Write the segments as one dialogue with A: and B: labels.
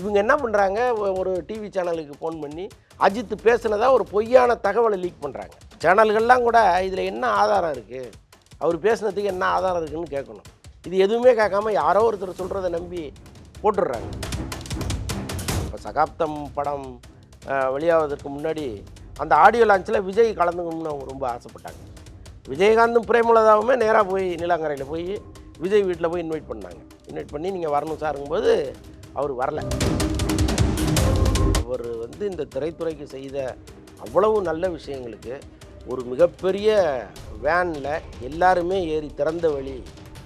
A: இவங்க என்ன பண்ணுறாங்க ஒரு டிவி சேனலுக்கு ஃபோன் பண்ணி அஜித் பேசுனதாக ஒரு பொய்யான தகவலை லீக் பண்ணுறாங்க சேனல்கள்லாம் கூட இதில் என்ன ஆதாரம் இருக்குது அவர் பேசுனதுக்கு என்ன ஆதாரம் இருக்குதுன்னு கேட்கணும். இது எதுவுமே கேட்காம யாரோ ஒருத்தர் சொல்கிறத நம்பி போட்டுடுறாங்க. இப்போ சகாப்தம் படம் வெளியாவதற்கு முன்னாடி அந்த ஆடியோ லான்ச்சில் விஜய் கலந்துக்கணும்னு அவங்க ரொம்ப ஆசைப்பட்டாங்க. விஜயகாந்தும் பிரேமலதாவுமே நேராக போய் நீலாங்கரையில் போய் விஜய் வீட்டில் போய் இன்வைட் பண்ணாங்க. இன்வைட் பண்ணி நீங்கள் வரணும் சாருங்கும்போது அவர் வரல. அவர் வந்து இந்த திரைத்துறைக்கு செய்த அவ்வளவு நல்ல விஷயங்களுக்கு ஒரு மிகப்பெரிய வேனில் எல்லாருமே ஏறி திறந்த வழி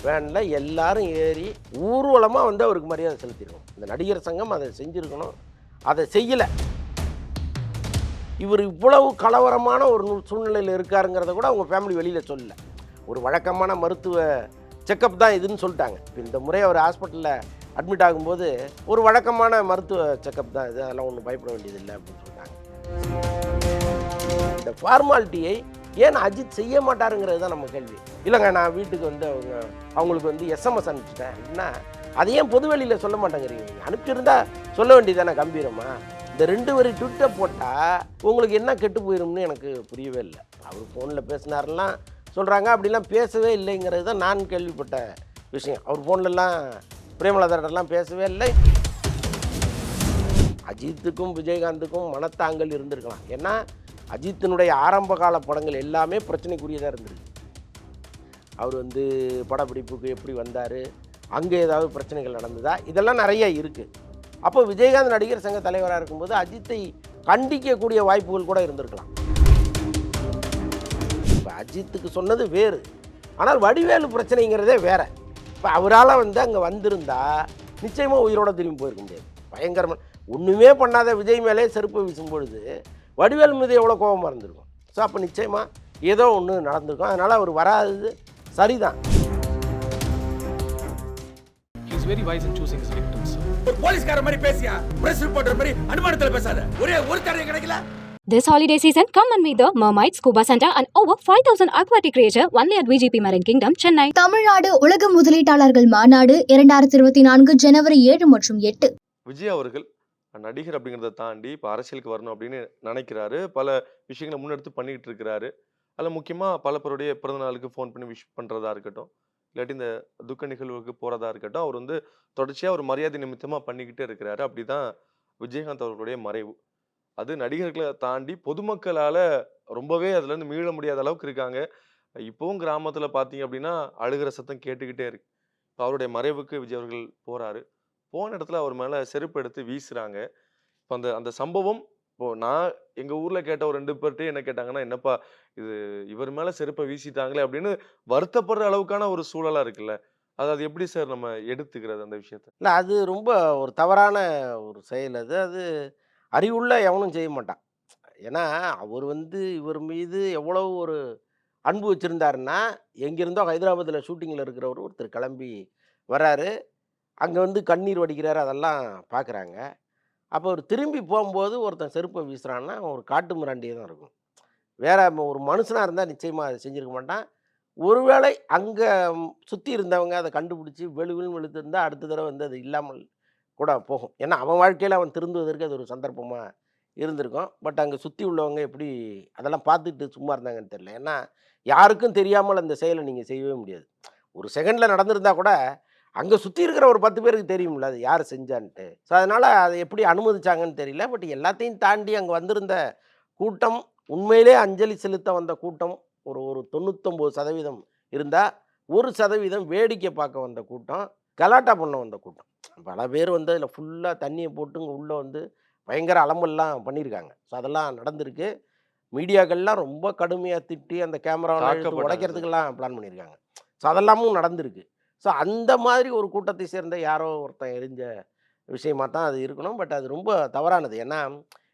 A: வேனில் எல்லாரும் ஏறி ஊர்வலமாக வந்து அவருக்கு மரியாதை செலுத்திடுவோம் இந்த நடிகர் சங்கம் அதை செஞ்சுருக்கணும். அதை செய்யலை. இவர் இவ்வளவு கலவரமான ஒரு சூழ்நிலையில் இருக்காருங்கிறத கூட அவங்க ஃபேமிலி வெளியில் சொல்லலை. ஒரு வழக்கமான மருத்துவ செக்கப் தான் இதுன்னு சொல்லிட்டாங்க. இப்போ இந்த முறை அவர் ஹாஸ்பிட்டலில் அட்மிட் ஆகும்போது ஒரு வழக்கமான மருத்துவ செக்கப் தான். இது அதெல்லாம் ஒன்றும் பயப்பட வேண்டியதில்லை அப்படின்னு சொன்னாங்க இந்த ஃபார்மாலிட்டியை ஏன் அஜித் செய்ய மாட்டாருங்கிறது தான் நம்ம கேள்வி. இல்லைங்க நான் வீட்டுக்கு வந்து அவங்க அவங்களுக்கு வந்து எஸ்எம்எஸ் அனுப்பிச்சிட்டேன் அப்படின்னா அதை ஏன் பொதுவெளியில் சொல்ல மாட்டேங்கிறீங்க? அனுப்பிச்சிருந்தா சொல்ல வேண்டியதானே கம்பீரமா? இந்த ரெண்டு வரி ட்விட்டை போட்டால் உங்களுக்கு என்ன கெட்டு போயிரும்னு எனக்கு புரியவே இல்லை. அவர் ஃபோனில் பேசினாரெல்லாம் சொல்கிறாங்க அப்படிலாம் பேசவே இல்லைங்கிறது தான் நான் கேள்விப்பட்ட விஷயம். அவர் ஃபோன்லலாம் பிரேமலதாட்டெல்லாம் பேசவே இல்லை. அஜித்துக்கும் விஜயகாந்துக்கும் மனத்தாங்கல் இருந்திருக்கலாம். ஏன்னா அஜித்தினுடைய ஆரம்ப கால படங்கள் எல்லாமே பிரச்சனைக்குரியதாக இருந்திருக்கு. அவர் வந்து படப்பிடிப்புக்கு எப்படி வந்தார்? அங்கே ஏதாவது பிரச்சனைகள் நடந்ததா? இதெல்லாம் நிறைய இருக்குது அப்போ விஜயகாந்த் நடிகர் சங்க தலைவராக இருக்கும்போது அஜித்தை கண்டிக்கக்கூடிய வாய்ப்புகள் கூட இருந்திருக்கலாம். இப்போ அஜித்துக்கு சொன்னது வேறு. ஆனால் வடிவேலு பிரச்சனைங்கிறதே வேறு. இப்போ அவரால் வந்து அங்கே வந்திருந்தா நிச்சயமாக உயிரோட திரும்பி போயிருக்க முடியாது. பயங்கரமாக ஒன்றுமே பண்ணாத விஜய் மேலே செருப்பு வீசும் பொழுது வடிவேல் மீது எவ்வளோ கோபமாக இருந்திருக்கும். ஸோ அப்போ நிச்சயமாக ஏதோ ஒன்று நடந்திருக்கும். அதனால் அவர் வராதது சரிதான்.
B: He's very wise in choosing his victims.
C: ஒரு போலீஸ்கார மாதிரி பேசியா? பிரஸ் ரிப்போர்ட்டர் மாதிரி அனுமானத்துல பேசாத. ஒரே ஒரு தடவை கிடைக்கல?
D: This holiday season, come and meet the Mermaid Scuba Center and over 5,000 aquatic creature only at VGP Marine Kingdom, Chennai.
E: Tamil Nadu உலக முதலீட்டாளர்கள் மாநாடு இரண்டாயிரத்தி இருபத்தி நான்கு ஜனவரி ஏழு மற்றும் எட்டு.
F: விஜய் அவர்கள் நடிகர் அப்படிங்கிறத தாண்டி இப்போ அரசியலுக்கு வரணும் அப்படின்னு நினைக்கிறாரு. பல விஷயங்களை முன்னெடுத்து பண்ணிக்கிட்டு இருக்கிறாரு. அதில் முக்கியமாக பல பேருடைய பிறந்த நாளுக்கு ஃபோன் பண்ணி விஷ் பண்ணுறதா இருக்கட்டும் இல்லாட்டி இந்த துக்க நிகழ்வுக்கு போகிறதா இருக்கட்டும் அவர் வந்து தொடர்ச்சியாக ஒரு மரியாதை நிமித்தமாக பண்ணிக்கிட்டே இருக்கிறாரு. அப்படி தான் விஜயகாந்த் அவர்களுடைய மறைவு. அது நடிகர்களை தாண்டி பொதுமக்களால் ரொம்பவே அதுலேருந்து மீள முடியாத அளவுக்கு இருக்காங்க. இப்போவும் கிராமத்தில் பார்த்தீங்க அப்படின்னா அழுகிற சத்தம் கேட்டுக்கிட்டே இருக்கு. இப்போ அவருடைய மறைவுக்கு விஜய் அவர்கள் போகிறாரு போன இடத்துல அவர் மேலே செருப்பு எடுத்து வீசுகிறாங்க இப்போ அந்த அந்த சம்பவம் இப்போ நான் எங்கள் ஊரில் கேட்ட ஒரு ரெண்டு பேர்கிட்ட என்ன கேட்டாங்கன்னா என்னப்பா இது இவர் மேலே செருப்பை வீசிட்டாங்களே அப்படின்னு வருத்தப்படுற அளவுக்கான ஒரு சூழலாக இருக்குல்ல. அது அது எப்படி சார் நம்ம எடுத்துக்கிறது அந்த விஷயத்த?
A: இல்லை அது ரொம்ப ஒரு தவறான ஒரு செயல் அது. அது அறிவுள்ள எவனும் செய்ய மாட்டான். ஏன்னா அவர் வந்து இவர் மீது எவ்வளவு ஒரு அன்பு வச்சுருந்தாருன்னா எங்கேருந்தோ ஹைதராபாத்தில் ஷூட்டிங்கில் இருக்கிறவர் ஒருத்தர் கிளம்பி வராரு அங்கே வந்து கண்ணீர் வடிக்கிறார் அதெல்லாம் பார்க்குறாங்க அப்போ அவர் திரும்பி போகும்போது ஒருத்தன் செருப்பை வீசுகிறான்னா ஒரு காட்டு மிராண்டியே தான் இருக்கும். வேற ஒரு மனுஷனாக இருந்தால் நிச்சயமாக அதை செஞ்சுருக்க மாட்டான். ஒருவேளை அங்கே சுற்றி இருந்தவங்க அதை கண்டுபிடிச்சி வெளுவில்னு வெளுத்திருந்தால் அடுத்த தடவை வந்து அது இல்லாமல் கூட போகும். ஏன்னா அவன் வாழ்க்கையில் அவன் திருந்துவதற்கு அது ஒரு சந்தர்ப்பமாக இருந்திருக்கும். பட் அங்கே சுற்றி உள்ளவங்க எப்படி அதெல்லாம் பார்த்துட்டு சும்மா இருந்தாங்கன்னு தெரியல. ஏன்னா யாருக்கும் தெரியாமல் அந்த செயலை நீங்கள் செய்யவே முடியாது. ஒரு செகண்டில் நடந்திருந்தா கூட அங்கே சுற்றி இருக்கிற ஒரு பத்து பேருக்கு தெரியும்ல அது யார் செஞ்சான்ட்டு. ஸோ அதனால் அதை எப்படி அனுமதிச்சாங்கன்னு தெரியல. பட் எல்லாத்தையும் தாண்டி அங்கே வந்திருந்த கூட்டம் உண்மையிலே அஞ்சலி செலுத்த வந்த கூட்டம் ஒரு ஒரு தொண்ணூத்தொம்பது சதவீதம் இருந்தால் ஒரு சதவீதம் வேடிக்கை பார்க்க வந்த கூட்டம் கலாட்டா பண்ண வந்த கூட்டம். பல பேர் வந்து அதில் ஃபுல்லாக தண்ணியை போட்டு இங்கே உள்ளே வந்து பயங்கர அலம்பல்லாம் பண்ணியிருக்காங்க ஸோ அதெல்லாம் நடந்திருக்கு. மீடியாக்கள்லாம் ரொம்ப கடுமையாக திட்டி அந்த கேமராவை உடைக்கிறதுக்கெல்லாம் பிளான் பண்ணியிருக்காங்க ஸோ அதெல்லாமும் நடந்திருக்கு. ஸோ அந்த மாதிரி ஒரு கூட்டத்தை சேர்ந்த யாரோ ஒருத்தன் எரிஞ்ச விஷயமா தான் அது இருக்கணும். பட் அது ரொம்ப தவறானது. ஏன்னா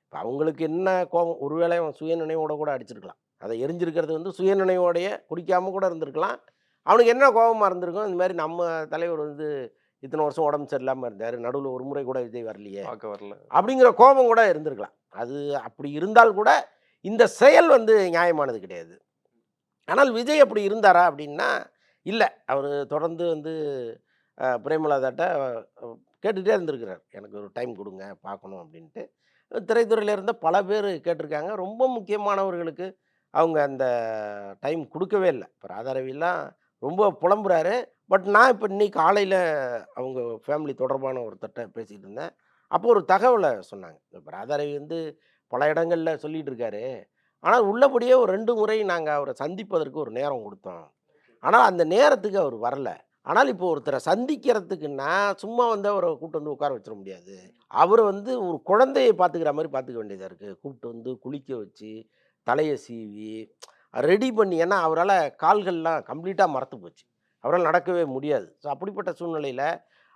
A: இப்போ அவங்களுக்கு என்ன கோபம் ஒருவேளை அவன் சுயநினைவோட கூட அடிச்சிருக்கலாம். அதை எரிஞ்சிருக்கிறது வந்து சுயநினைவோடைய குடிக்காம கூட இருந்திருக்கலாம். அவனுக்கு என்ன கோபமாக இருந்திருக்கும்? இந்த மாதிரி நம்ம தலைவர் வந்து இத்தனை வருஷம் உடம்பு சரியில்லாமல் இருந்தார். நடுவில் ஒரு முறை கூட விஜய் வரலையே.
F: பார்க்க வரல.
A: அப்படிங்கிற கோபம் கூட இருந்திருக்கலாம். அது அப்படி இருந்தால் கூட இந்த செயல் வந்து நியாயமானது கிடையாது. ஆனால் விஜய் அப்படி இருந்தாரா அப்படின்னா இல்லை. அவர் தொடர்ந்து வந்து பிரேமலதாட்ட கேட்டுகிட்டே இருந்திருக்கிறார். எனக்கு ஒரு டைம் கொடுங்க பார்க்கணும் அப்படின்ட்டு. திரைத்துறையில் இருந்த பல பேர் கேட்டிருக்காங்க. ரொம்ப முக்கியமானவர்களுக்கு அவங்க அந்த டைம் கொடுக்கவே இல்லை. இப்போ ராதாரவிலாம் ரொம்ப புலம்புறாரு. பட் நான் இப்போ இன்னைக்கு காலையில் அவங்க ஃபேமிலி தொடர்பான ஒருத்தர்கிட்ட பேசிகிட்டு இருந்தேன் அப்போ ஒரு தகவலை சொன்னாங்க. இப்போ ராதாரவி வந்து பல இடங்களில் சொல்லிகிட்டு இருக்காரு ஆனால் உள்ளபடியே ஒரு ரெண்டு முறை நாங்கள் அவரை சந்திப்பதற்கு ஒரு நேரம் கொடுத்தோம். ஆனால் அந்த நேரத்துக்கு அவர் வரல. ஆனால் இப்போ ஒருத்தரை சந்திக்கிறதுக்குன்னா சும்மா வந்து அவரை கூப்பிட்டு வந்து உட்கார வச்சிட முடியாது. அவர் வந்து ஒரு குழந்தையை பார்த்துக்கிற மாதிரி பார்த்துக்க வேண்டியதாக இருக்குது கூப்பிட்டு வந்து குளிக்க வச்சு தலையை சீவி ரெடி பண்ணி ஏன்னா அவரால் கால்கள்லாம் கம்ப்ளீட்டாக மறத்து போச்சு. அவரால் நடக்கவே முடியாது. ஸோ அப்படிப்பட்ட சூழ்நிலையில்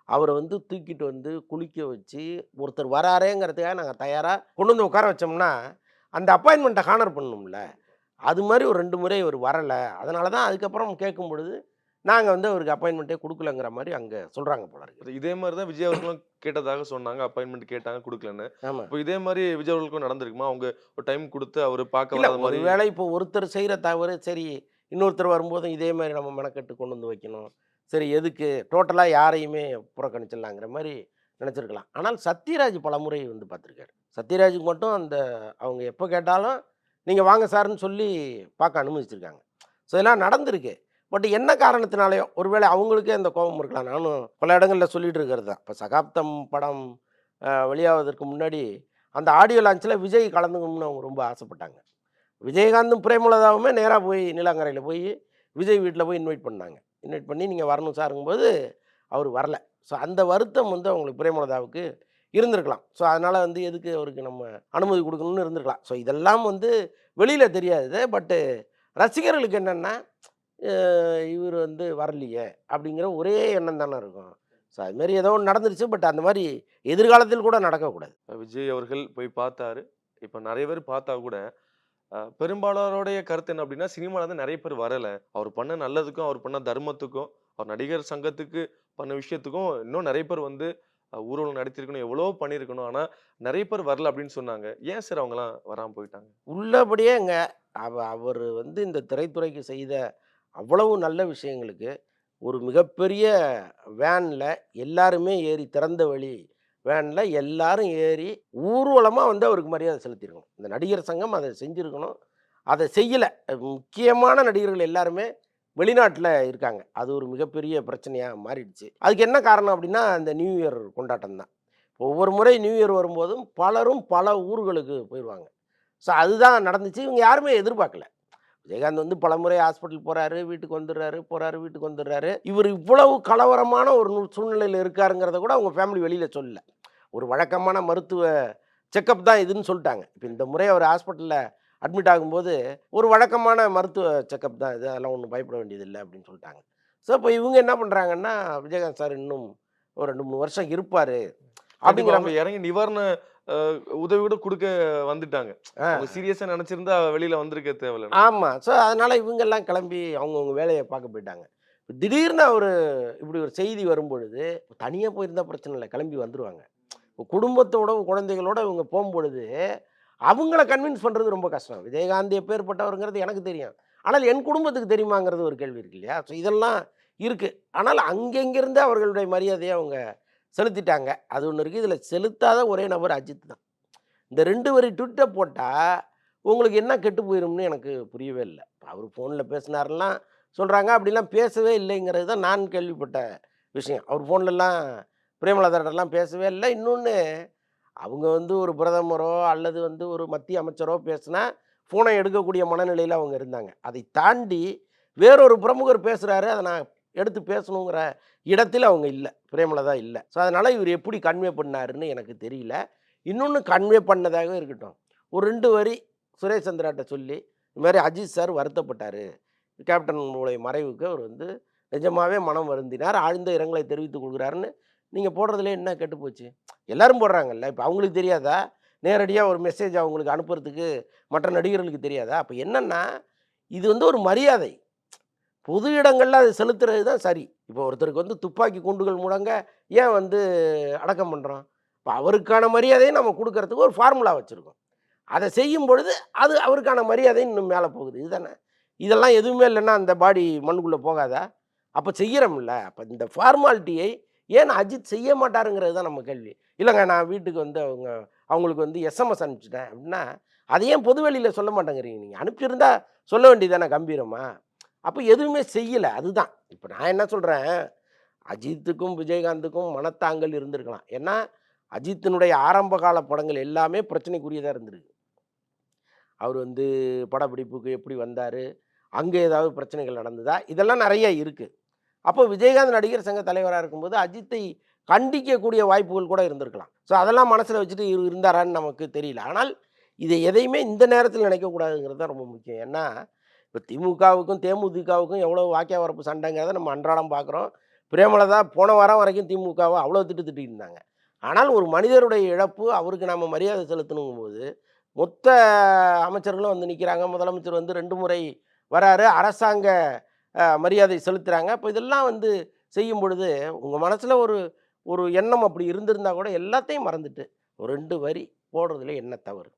A: அவரை வந்து தூக்கிட்டு வந்து குளிக்க வச்சு ஒருத்தர் வராரேங்கிறதுக்காக நாங்கள் தயாராக கொண்டு வந்து உட்கார வச்சோம்னா அந்த அப்பாயின்மெண்ட்டை ஹானர் பண்ணணும்ல. அது மாதிரி ஒரு ரெண்டு முறை இவர் வரலை. அதனால தான் அதுக்கப்புறம் கேட்கும் பொழுது நாங்கள் வந்து அவருக்கு அப்பாயின்மெண்ட்டே கொடுக்கலங்கிற மாதிரி அங்கே சொல்கிறாங்க போல இருக்கு.
F: இதே மாதிரி தான் விஜய் அவர்களும் கேட்டதாக சொன்னாங்க. அப்பாயின்மெண்ட் கேட்டாங்க கொடுக்கலன்னு.
A: ஆமாம்
F: இப்போ இதே மாதிரி விஜய் அவர்களுக்கும் நடந்திருக்குமா? அவங்க ஒரு டைம் கொடுத்து அவர் பார்க்க வராத மாதிரி
A: ஒருவேளை இப்போ ஒருத்தர் செய்கிற தவறு சரி இன்னொருத்தர் வரும்போதும் இதே மாதிரி நம்ம மெனக்கெட்டு கொண்டு வந்து வைக்கணும். சரி எதுக்கு? டோட்டலாக யாரையுமே புறக்கணிச்சிடலாங்கிற மாதிரி நினச்சிருக்கலாம். ஆனால் சத்யராஜ் பலமுறை வந்து பார்த்துருக்காரு. சத்யராஜுக்கு மட்டும் அந்த அவங்க எப்போ கேட்டாலும் நீங்கள் வாங்க சார்னு சொல்லி பார்க்க அனுமதிச்சிருக்காங்க. ஸோ இதெல்லாம் நடந்திருக்கு. பட் என்ன காரணத்தினாலையோ ஒருவேளை அவங்களுக்கே அந்த கோபம் இருக்கலாம். நானும் பல இடங்களில் சொல்லிட்டு இருக்கிறது தான். இப்போ சகாப்தம் படம் வெளியாவதற்கு முன்னாடி அந்த ஆடியோ லான்ச்சில் விஜய் கலந்துக்கணும்னு அவங்க ரொம்ப ஆசைப்பட்டாங்க. விஜயகாந்தும் பிரேமலதாவுமே நேராக போய் நீலாங்கரையில் போய் விஜய் வீட்டில் போய் இன்வைட் பண்ணாங்க. இன்வைட் பண்ணி நீங்கள் வரணும் சாருங்கும்போது அவர் வரல. ஸோ அந்த வருத்தம் வந்து அவங்களுக்கு பிரேமலதாவுக்கு இருந்திருக்கலாம். ஸோ அதனால் வந்து எதுக்கு அவருக்கு நம்ம அனுமதி கொடுக்கணும்னு இருந்திருக்கலாம். ஸோ இதெல்லாம் வந்து வெளியில் தெரியாது. பட்டு ரசிகர்களுக்கு என்னென்னா இவர் வந்து வரலையே அப்படிங்கிற ஒரே எண்ணம் தானே இருக்கும். ஸோ அதுமாரி ஏதோ ஒன்று நடந்துருச்சு. பட் அந்த மாதிரி எதிர்காலத்தில் கூட நடக்கக்கூடாது.
F: விஜய் அவர்கள் போய் பார்த்தாரு. இப்போ நிறைய பேர் பார்த்தா கூட அஹ், பெரும்பாலானோடைய கருத்து என்ன அப்படின்னா சினிமால இருந்து நிறைய பேர் வரல. அவர் பண்ண நல்லதுக்கும் அவர் பண்ண தர்மத்துக்கும் அவர் நடிகர் சங்கத்துக்கு பண்ண விஷயத்துக்கும் இன்னும் நிறைய பேர் வந்து ஊர்வலம் நடத்திருக்கணும் எவ்வளோ பண்ணியிருக்கணும். ஆனா நிறைய பேர் வரல அப்படின்னு சொன்னாங்க. ஏன் சார் அவங்கலாம் வராம போயிட்டாங்க?
A: உள்ளபடியே அவ அவர் வந்து இந்த திரைத்துறைக்கு செய்த அவ்வளவு நல்ல விஷயங்களுக்கு ஒரு மிகப்பெரிய வேனில் எல்லாருமே ஏறி திறந்த வழி வேனில் எல்லாரும் ஏறி ஊர்வலமாக வந்து அவருக்கு மரியாதை செலுத்தியிருக்கணும். இந்த நடிகர் சங்கம் அதை செஞ்சுருக்கணும். அதை செய்யலை. முக்கியமான நடிகர்கள் எல்லாருமே வெளிநாட்டில் இருக்காங்க. அது ஒரு மிகப்பெரிய பிரச்சனையாக மாறிடுச்சு. அதுக்கு என்ன காரணம் அப்படின்னா அந்த நியூ இயர் கொண்டாட்டம் தான். ஒவ்வொரு முறை நியூ இயர் வரும்போதும் பலரும் பல ஊர்களுக்கு போயிடுவாங்க ஸோ அதுதான் நடந்துச்சு. இவங்க யாருமே எதிர்பார்க்கல. விஜயகாந்த் வந்து பலமுறை ஹாஸ்பிட்டல் போறாரு வீட்டுக்கு வந்துடுறாரு போறாரு வீட்டுக்கு வந்துடுறாரு. இவர் இவ்வளவு கலவரமான ஒரு சூழ்நிலையில இருக்காருங்கிறத கூட அவங்க ஃபேமிலி வெளியில சொல்லல. ஒரு வழக்கமான மருத்துவ செக்கப் தான் இதுன்னு சொல்லிட்டாங்க. இப்போ இந்த முறை அவர் ஹாஸ்பிட்டலில் அட்மிட் ஆகும்போது ஒரு வழக்கமான மருத்துவ செக்கப் தான். இது அதெல்லாம் ஒன்றும் பயப்பட வேண்டியதில்லை அப்படின்னு சொல்லிட்டாங்க. ஸோ இப்போ இவங்க என்ன பண்ணுறாங்கன்னா விஜயகாந்த் சார் இன்னும் ஒரு ரெண்டு மூணு வருஷம் இருப்பார்.
F: அப்படிங்கிற இறங்கி நிவாரண உதவி கூட கொடுக்க வந்துட்டாங்க.
A: ஆ.
F: அவங்க சீரியஸா நினைச்சிருந்தா வெளியில வந்திருக்க தேவையில்ல
A: ஆமாம் ஸோ அதனால் இவங்கெல்லாம் கிளம்பி அவங்கவுங்க வேலையை பார்க்க போயிட்டாங்க. திடீர்னு அவர் இப்படி ஒரு செய்தி வரும்பொழுது தனியாக போயிருந்தா பிரச்சனை இல்லை கிளம்பி வந்துடுவாங்க குடும்பத்தோட குழந்தைகளோட இவங்க போகும்பொழுது அவங்கள கன்வின்ஸ் பண்ணுறது ரொம்ப கஷ்டம். விஜயகாந்த் எப்பேற்பட்டவருங்கிறது எனக்கு தெரியும். ஆனால் என் குடும்பத்துக்கு தெரியுமாங்கிறது ஒரு கேள்வி இருக்கு இல்லையா? ஸோ இதெல்லாம் இருக்குது ஆனால் அங்கெங்கிருந்து அவர்களுடைய மரியாதையை அவங்க செலுத்திட்டாங்க. அது ஒன்று இருக்குது இதில் செலுத்தாத ஒரே நபர் அஜித் தான். இந்த ரெண்டு வரி ட்விட்டை போட்டால் உங்களுக்கு என்ன கெட்டு போயிடும்னு எனக்கு புரியவே இல்லை. அவர் ஃபோனில் பேசினாரெல்லாம் சொல்கிறாங்க அப்படிலாம் பேசவே இல்லைங்கிறது தான் நான் கேள்விப்பட்ட விஷயம். அவர் ஃபோன்லலாம் பிரேமலதாரெல்லாம் பேசவே இல்லை. இன்னொன்று அவங்க வந்து ஒரு பிரதமரோ அல்லது வந்து ஒரு மத்திய அமைச்சரோ பேசுனா ஃபோனை எடுக்கக்கூடிய மனநிலையில் அவங்க இருந்தாங்க. அதை தாண்டி வேறொரு பிரமுகர் பேசுகிறாரு அதை நான் எடுத்து பேசணுங்கிற இடத்தில் அவங்க இல்லை. பிரேமலதா இல்லை. ஸோ அதனால் இவர் எப்படி கன்வே பண்ணாருன்னு எனக்கு தெரியல. இன்னொன்று கன்வே பண்ணதாக இருக்கட்டும். ஒரு ரெண்டு வரி சுரேஷ் சந்திராட்ட சொல்லி இந்த மாதிரி அஜித் சார் வருத்தப்பட்டார். கேப்டன் உடைய மறைவுக்கு அவர் வந்து நிஜமாகவே மனம் வருந்தினார். ஆழ்ந்த இரங்கலை தெரிவித்துக் கொள்கிறாருன்னு நீங்கள் போடுறதுல என்ன கெட்டு போச்சு? போடுறாங்கல்ல. இப்போ அவங்களுக்கு தெரியாதா? நேரடியாக ஒரு மெசேஜ் அவங்களுக்கு அனுப்புறதுக்கு மற்ற நடிகர்களுக்கு தெரியாதா? அப்போ என்னென்னா இது வந்து ஒரு மரியாதை. பொது இடங்களில் அதை செலுத்துறது தான் சரி. இப்போ ஒருத்தருக்கு வந்து துப்பாக்கி குண்டுகள் முடங்க ஏன் வந்து அடக்கம் பண்ணுறோம் இப்போ அவருக்கான மரியாதையை நம்ம கொடுக்கறதுக்கு ஒரு ஃபார்முலா வச்சுருக்கோம். அதை செய்யும் பொழுது அது அவருக்கான மரியாதை இன்னும் மேலே போகுது. இதுதானே? இதெல்லாம் எதுவுமே இல்லைன்னா அந்த பாடி மண்ணுக்குள்ளே போகாதா? அப்போ செய்கிறோம்ல அப்போ இந்த ஃபார்மாலிட்டியை ஏன் அஜித் செய்ய மாட்டாருங்கிறது தான் நம்ம கேள்வி. இல்லைங்க நான் வீட்டுக்கு வந்து அவங்க அவங்களுக்கு வந்து எஸ்எம்எஸ் அனுப்பிச்சிட்டேன் அப்படின்னா அதை ஏன் சொல்ல மாட்டேங்கிறீங்க? நீங்கள் அனுப்பிச்சிருந்தா சொல்ல வேண்டியதானே கம்பீரமாக அப்போ எதுவுமே செய்யலை. அதுதான். இப்போ நான் என்ன சொல்கிறேன் அஜித்துக்கும் விஜயகாந்துக்கும் மனத்தாங்கல் இருந்திருக்கலாம். ஏன்னா அஜித்தினுடைய ஆரம்ப கால படங்கள் எல்லாமே பிரச்சனைக்குரியதாக இருந்திருக்கு. அவர் வந்து படப்பிடிப்புக்கு எப்படி வந்தார்? அங்கே ஏதாவது பிரச்சனைகள் நடந்ததா? இதெல்லாம் நிறைய இருக்குது அப்போ விஜயகாந்த் நடிகர் சங்க தலைவராக இருக்கும்போது அஜித்தை கண்டிக்கக்கூடிய வாய்ப்புகள் கூட இருந்திருக்கலாம். ஸோ அதெல்லாம் மனசில் வச்சுட்டு இருந்தாரான்னு நமக்கு தெரியல. ஆனால் இதை எதையுமே இந்த நேரத்தில் நினைக்கக்கூடாதுங்கிறது தான் ரொம்ப முக்கியம். ஏன்னா இப்போ திமுகவுக்கும் தேமுதிகவுக்கும் எவ்வளோ வாக்கிய வரப்பு சண்டைங்கிறத நம்ம அன்றாடம் பார்க்குறோம். பிரேமலதா போன வாரம் வரைக்கும் திமுகவை அவ்வளோ திட்டு திட்டிட்டு இருந்தாங்க. ஆனால் ஒரு மனிதருடைய இழப்பு அவருக்கு நம்ம மரியாதை செலுத்தணுங்கும் போது மொத்த அமைச்சர்களும் வந்து நிற்கிறாங்க முதலமைச்சர் வந்து ரெண்டு முறை வராரு. அரசாங்க மரியாதை செலுத்துகிறாங்க இப்போ இதெல்லாம் வந்து செய்யும் பொழுது உங்கள் மனசில் ஒரு ஒரு எண்ணம் அப்படி இருந்திருந்தா கூட எல்லாத்தையும் மறந்துட்டு ஒரு ரெண்டு வரி போடுறதுல என்ன தவறு?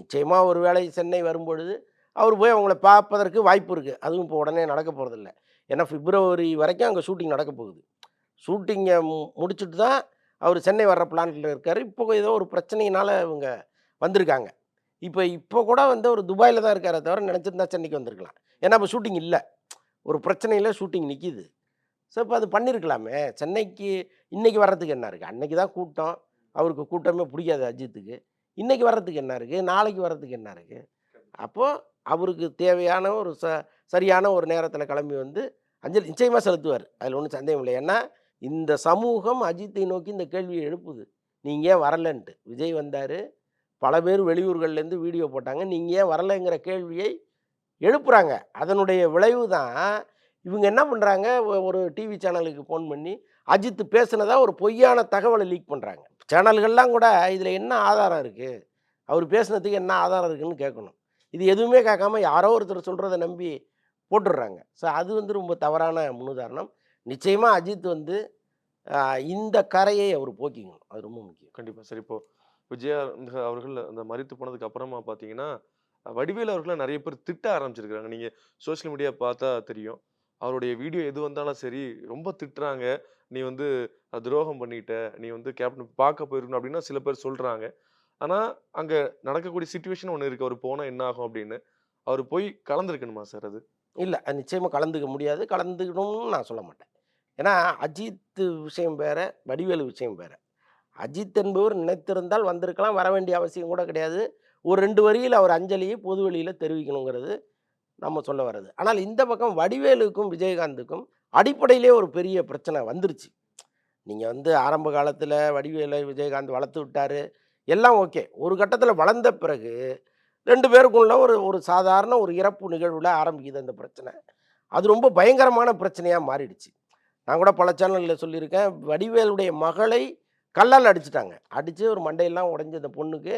A: நிச்சயமாக ஒரு வேளை சென்னை வரும்பொழுது அவர் போய் அவங்கள பார்ப்பதற்கு வாய்ப்பு இருக்குது அதுவும் இப்போ உடனே நடக்க போகிறதில்ல ஏன்னா பிப்ரவரி வரைக்கும் அங்கே ஷூட்டிங் நடக்க போகுது. ஷூட்டிங்கை முடிச்சுட்டு தான் அவர் சென்னை வர்ற பிளான்ல இருக்கார். இப்போ ஏதோ ஒரு பிரச்சனையினால் இவங்க வந்திருக்காங்க. இப்போ இப்போ கூட வந்து ஒரு துபாயில் தான் இருக்காரே தவிர நினச்சிருந்தா சென்னைக்கு வந்திருக்கலாம். ஏன்னா இப்போ ஷூட்டிங் இல்லை. ஒரு பிரச்சனையில் ஷூட்டிங் நிற்கிது ஸோ இப்போ அது பண்ணியிருக்கலாமே சென்னைக்கு இன்றைக்கி வர்றதுக்கு என்ன இருக்குது அன்றைக்கி தான் கூட்டம். அவருக்கு கூட்டமே பிடிக்காது அஜித்துக்கு. இன்றைக்கி வர்றதுக்கு என்ன இருக்குது நாளைக்கு வர்றதுக்கு என்ன இருக்குது அப்போது அவருக்கு தேவையான ஒரு ச சரியான ஒரு நேரத்தில் கிளம்பி வந்து அஞ்சலி நிச்சயமாக செலுத்துவார். அதில் ஒன்றும் சந்தேகம் இல்லை. ஏன்னா இந்த சமூகம் அஜித்தை நோக்கி இந்த கேள்வியை எழுப்புது. நீங்கள் ஏன் வரலன்ட்டு? விஜய் வந்தார். பல பேர் வெளியூர்கள்லேருந்து வீடியோ போட்டாங்க. நீங்கள் ஏன் வரலைங்கிற கேள்வியை எழுப்புறாங்க. அதனுடைய விளைவு தான் இவங்க என்ன பண்ணுறாங்க ஒரு டிவி சேனலுக்கு ஃபோன் பண்ணி அஜித் பேசுனதா ஒரு பொய்யான தகவலை லீக் பண்ணுறாங்க சேனல்கள்லாம் கூட இதில் என்ன ஆதாரம் இருக்குது அவர் பேசுனதுக்கு என்ன ஆதாரம் இருக்குதுன்னு கேட்கணும் இது எதுவுமே கேட்காம யாரோ ஒருத்தர் சொல்கிறத நம்பி போட்டுடுறாங்க. ஸோ அது வந்து ரொம்ப தவறான முன்னுதாரணம். நிச்சயமாக அஜித் வந்து இந்த கரையை அவர் போக்கிக்கணும். அது ரொம்ப முக்கியம்.
F: கண்டிப்பாக சரி இப்போ விஜயா அவர்கள் அந்த மறித்து போனதுக்கு அப்புறமா பார்த்தீங்கன்னா வடிவேல் அவர்களை நிறைய பேர் திட்ட ஆரம்பிச்சிருக்காங்க நீங்கள் சோஷியல் மீடியா பார்த்தா தெரியும். அவருடைய வீடியோ எது வந்தாலும் சரி ரொம்ப திட்டுறாங்க. நீ வந்து துரோகம் பண்ணிட்ட. நீ வந்து கேப்டன் பார்க்க போயிருக்கணும் அப்படின்னா சில பேர் சொல்கிறாங்க ஆனால் அங்கே நடக்கக்கூடிய சுச்சுவேஷன் ஒன்று இருக்குது அவர் போனால் என்ன ஆகும் அப்படின்னு. அவர் போய் கலந்துருக்கணுமா சார் அது?
A: இல்லை அது நிச்சயமாக கலந்துக்க முடியாது. கலந்துக்கணும்னு நான் சொல்ல மாட்டேன். ஏன்னா அஜித் விஷயம் வேறு வடிவேலு விஷயம் வேறு. அஜித் என்பவர் நினைத்திருந்தால் வந்திருக்கலாம். வர வேண்டிய அவசியம் கூட கிடையாது. ஒரு ரெண்டு வரியில் அவர் அஞ்சலியை பொது வெளியில் தெரிவிக்கணுங்கிறது நம்ம சொல்ல வர்றது. ஆனால் இந்த பக்கம் வடிவேலுக்கும் விஜயகாந்துக்கும் அடிப்படையிலே ஒரு பெரிய பிரச்சனை வந்துருச்சு. நீங்கள் வந்து ஆரம்ப காலத்தில் வடிவேலை விஜயகாந்த் வளர்த்து விட்டார். எல்லாம் ஓகே. ஒரு கட்டத்தில் வளர்ந்த பிறகு ரெண்டு பேருக்குள்ள ஒரு ஒரு சாதாரண ஒரு இறப்பு நிகழ்வில் ஆரம்பிக்குது அந்த பிரச்சனை. அது ரொம்ப பயங்கரமான பிரச்சனையாக மாறிடுச்சு. நான் கூட பல சேனலில் சொல்லியிருக்கேன் வடிவேலுடைய மகளை கல்லால் அடிச்சிட்டாங்க. அடித்து ஒரு மண்டையெல்லாம் உடைஞ்ச அந்த பொண்ணுக்கு.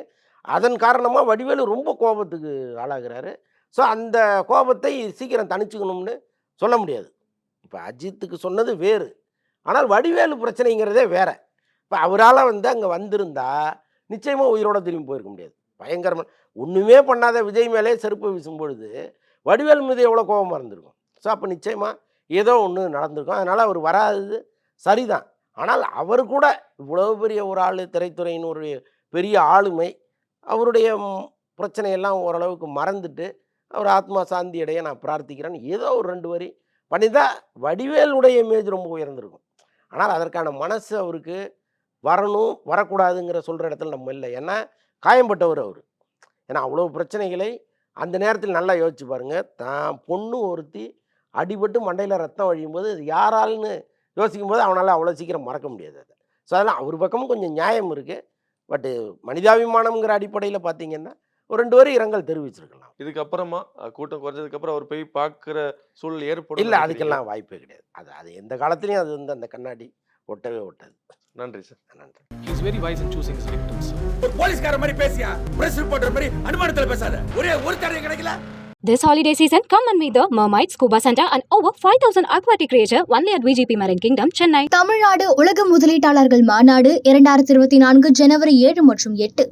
A: அதன் காரணமாக வடிவேலு ரொம்ப கோபத்துக்கு ஆளாகிறாரு. ஸோ அந்த கோபத்தை சீக்கிரம் தணிச்சுக்கணும்னு சொல்ல முடியாது. இப்போ அஜித்துக்கு சொன்னது வேறு. ஆனால் வடிவேலு பிரச்சனைங்கிறதே வேறு. இப்போ அவரால் வந்து அங்கே வந்திருந்தால் நிச்சயமாக உயிரோட திரும்பி போயிருக்க முடியாது. பயங்கரமாக ஒன்றுமே பண்ணாத விஜய் மேலே செருப்பு வீசும் பொழுது வடிவேல் மீது எவ்வளோ கோபமாக இருந்திருக்கும். ஸோ அப்போ நிச்சயமாக ஏதோ ஒன்று நடந்திருக்கும். அதனால் அவர் வராதது சரிதான். ஆனால் அவர் கூட இவ்வளோ பெரிய ஒரு ஆள் திரைத்துறையின் ஒரு பெரிய ஆளுமை அவருடைய பிரச்சனையெல்லாம் ஓரளவுக்கு மறந்துட்டு அவர் ஆத்மா சாந்தி அடைய நான் பிரார்த்திக்கிறேன். ஏதோ ஒரு ரெண்டு வரி பண்ணிதான் வடிவேலுடைய இமேஜ் ரொம்ப உயர்ந்திருக்கும். ஆனால் அதற்கான மனசு அவருக்கு வரணும் வரக்கூடாதுங்கிற சொல்கிற இடத்துல நம்ம இல்லை. ஏன்னா காயம்பட்டவர் அவர். ஏன்னா அவ்வளோ பிரச்சனைகளை அந்த நேரத்தில் நல்லா யோசிச்சு பாருங்க. தான் பொண்ணு ஒருத்தி அடிபட்டு மண்டையில் ரத்தம் வழியும் போது அது யாரால்னு யோசிக்கும் போது அவனால் அவ்வளோ சீக்கிரம் மறக்க முடியாது அதை. ஸோ அதெல்லாம் அவர் பக்கமும் கொஞ்சம் நியாயம் இருக்குது பட்டு மனிதாபிமானம்ங்கிற அடிப்படையில் பார்த்தீங்கன்னா ஒரு ரெண்டு பேரும் இரங்கல் தெரிவிச்சிருக்கலாம்.
F: இதுக்கப்புறமா கூட்டம் குறைஞ்சதுக்கு அப்புறம் அவர் போய் பார்க்குற சூழல் ஏற்படும்
A: இல்லை அதுக்கெல்லாம் வாய்ப்பே கிடையாது. அது அது எந்த காலத்துலேயும் அது வந்து அந்த கண்ணாடி. ஒட்டவே ஒட்டாது
F: நன்றி சார்
A: நன்றி
B: He's very wise in choosing his victims.
C: ஒரு போலீஸ்கார மாதிரி பேசியா பிரஸ் ரிப்போர்ட்டர் மாதிரி அனுமானத்துல பேசாத ஒரே ஒரு தடவை கிடைக்கல
D: This holiday season, come and meet the Mermaid Scuba Center and over 5,000 aquatic creature only at VGP Marine Kingdom, Chennai.
E: Tamil Nadu உலக முதலீட்டாளர்கள் மாநாடு இரண்டாயிரத்தி இருபத்தி நான்கு ஜனவரி ஏழு மற்றும் எட்டு